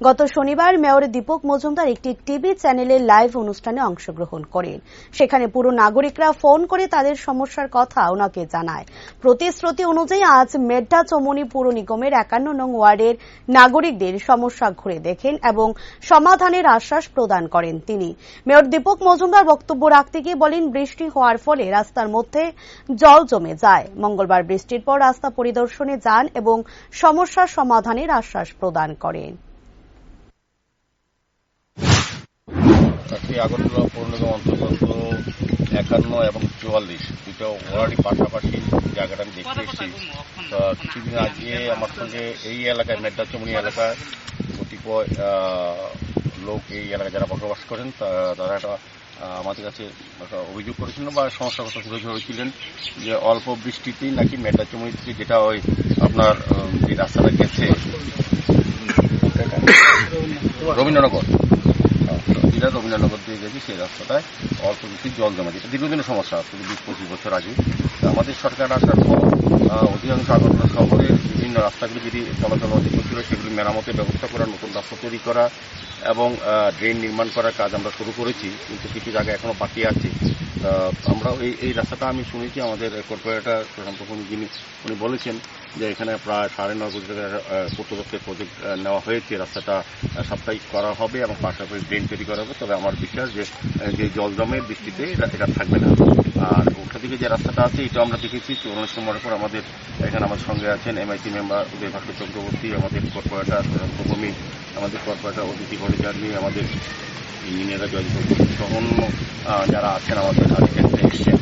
গত শনিবার মেয়র দীপক মজুমদার একটি টিভি চ্যানেলের লাইভ অনুষ্ঠানে অংশগ্রহণ করেন। সেখানে পুরো নাগরিকরা ফোন করে তাদের সমস্যার কথা ওনাকে জানায়। প্রতিশ্রুতি অনুযায়ী আজ মেড্ডা চমনি পুর নিগমের একান্ন নং ওয়ার্ডের নাগরিকদের সমস্যা ঘুরে দেখেন এবং সমাধানের আশ্বাস প্রদান করেন তিনি। মেয়র দীপক মজুমদার বক্তব্য রাখতে গিয়ে বলেন, বৃষ্টি হওয়ার ফলে রাস্তার মধ্যে জল জমে যায়। মঙ্গলবার বৃষ্টির পর রাস্তা পরিদর্শনে যান এবং সমস্যার সমাধানের আশ্বাস প্রদান করেন। আজকে আগরতলা পৌর নিগম অন্তর্গত একান্ন এবং চুয়াল্লিশ। দুটো ওয়ার্ডই পাশাপাশি জায়গাটা আমি দেখতে এসেছি। তো কিছুদিন আগে আমার সঙ্গে এই এলাকায় মেড্ডাচমনি এলাকায় কতিপয় লোক এই এলাকায় যারা বসবাস করেন তারা একটা আমাদের কাছে একটা অভিযোগ করেছিলেন বা সমস্যার কথা তুলে ধরেছিলেন যে অল্প বৃষ্টিতেই নাকি মেড্ডাচমনি থেকে যেটা ওই আপনার যে রাস্তাটা গেছে। রবীন্দ্রনগর। যেটা রবীন্দ্রনগর দিয়ে গেছি, সেই রাস্তাটায় অল্প বেশি জল জমা যেটা দীর্ঘদিনের সমস্যা, শুধু বিশ পঁচিশ বছর আগে। আমাদের সরকার আসার পর অধিকাংশ আগরতলা শহরের বিভিন্ন রাস্তাগুলি যদি চলাচল ছিল সেগুলি মেরামতের ব্যবস্থা করা, নতুন রাস্তা তৈরি করা এবং ড্রেন নির্মাণ করার কাজ আমরা শুরু করেছি, কিন্তু কিছু জায়গায় এখনও বাকি আছে। আমরা এই এই রাস্তাটা আমি শুনেছি, আমাদের কর্পোরেটর প্রশান্ত ভূমি যিনি, উনি বলেছেন যে এখানে প্রায় সাড়ে নয় কোটি টাকার কর্তৃপক্ষের প্রজেক্ট নেওয়া হয়েছে। রাস্তাটা সাপ্তাহিক করা হবে এবং পাশাপাশি ড্রেন তৈরি করা হবে। তবে আমার বিশ্বাস যে যে জল জমে বৃষ্টিতে এটা থাকবে না। আর ওটা দিকে যে রাস্তাটা আছে এটা আমরা দেখেছি। চৌরাল্লিশ নম্বরের পর আমাদের, এখানে আমাদের সঙ্গে আছেন এমআইসি মেম্বার উদয় ভাস্কর চক্রবর্তী, আমাদের কর্পোরেটর প্রশান্ত ভূমি আমাদের কর্পোরেটর অতিথি ভট্টাচার্য, আমাদের ইঞ্জিনিয়াররা জয় সহ অন্য যারা আছেন আমাদের আধিকারিকরা এসছেন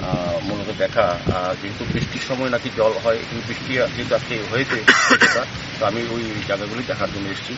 আহ, মূলত দেখা যেহেতু বৃষ্টির সময় নাকি জল হয় কিন্তু বৃষ্টি যেহেতু আজকে হয়েছে তো আমি ওই জায়গাগুলি দেখার জন্য এসেছি।